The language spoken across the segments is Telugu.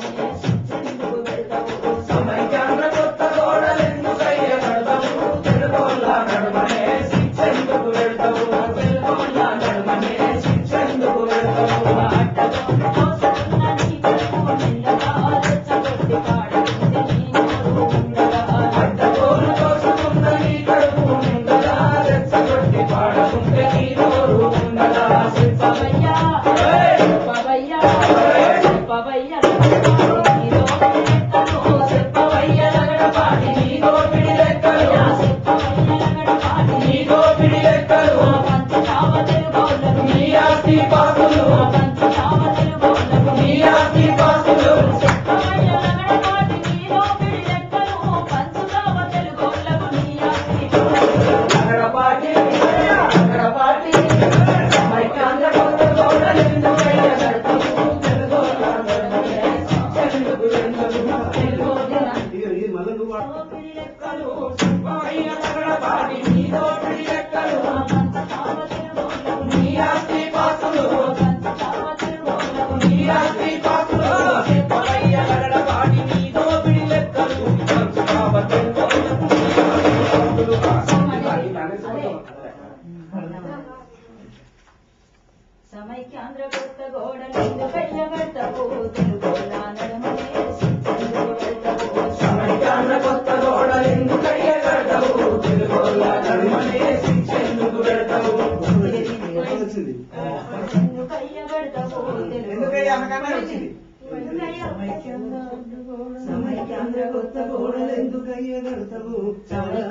Thank you.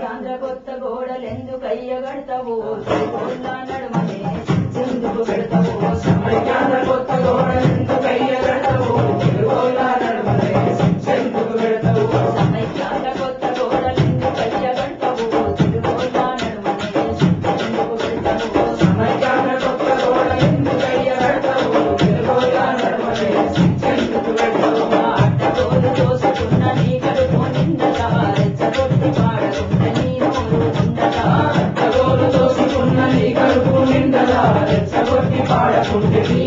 చాంద్ర కొత్త గోడలెందుకయ్య గడతవు నడుమనే ఎందుకు పెడతవు? చాంద్ర గోడలు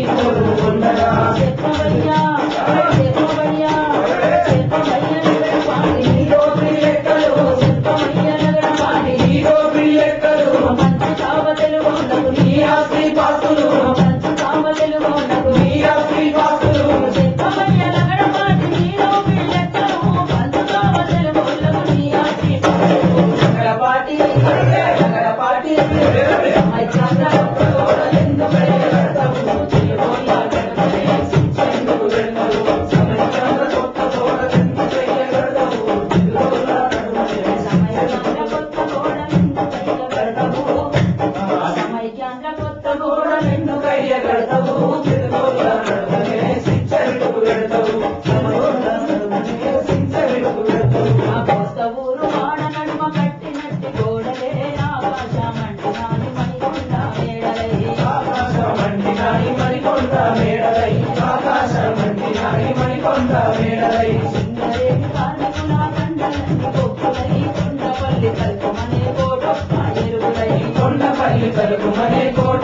Gracias. మహే కోట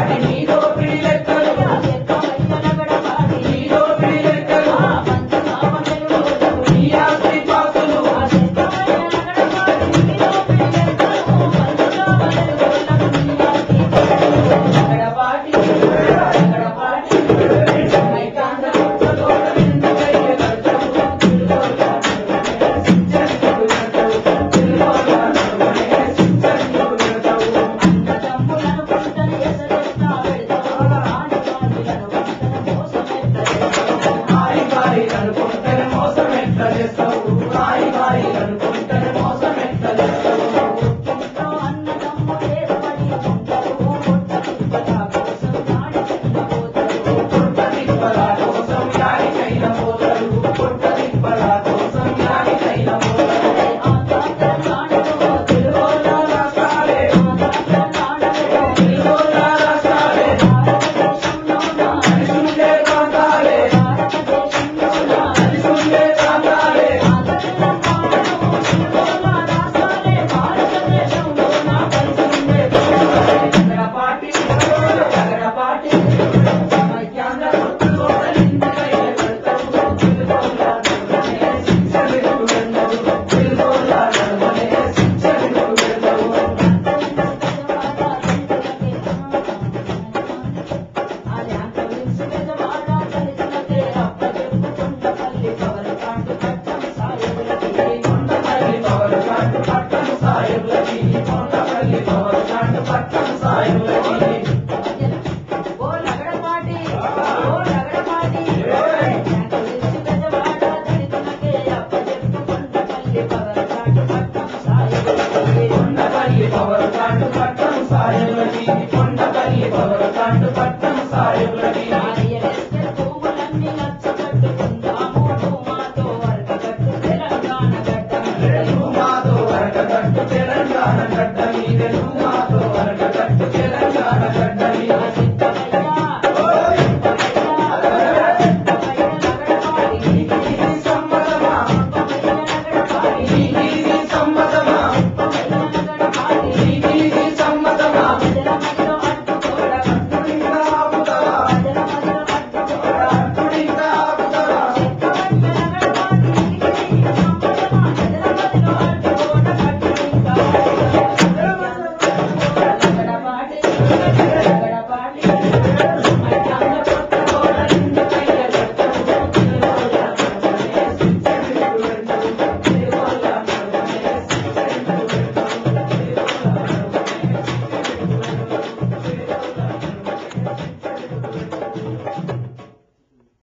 ha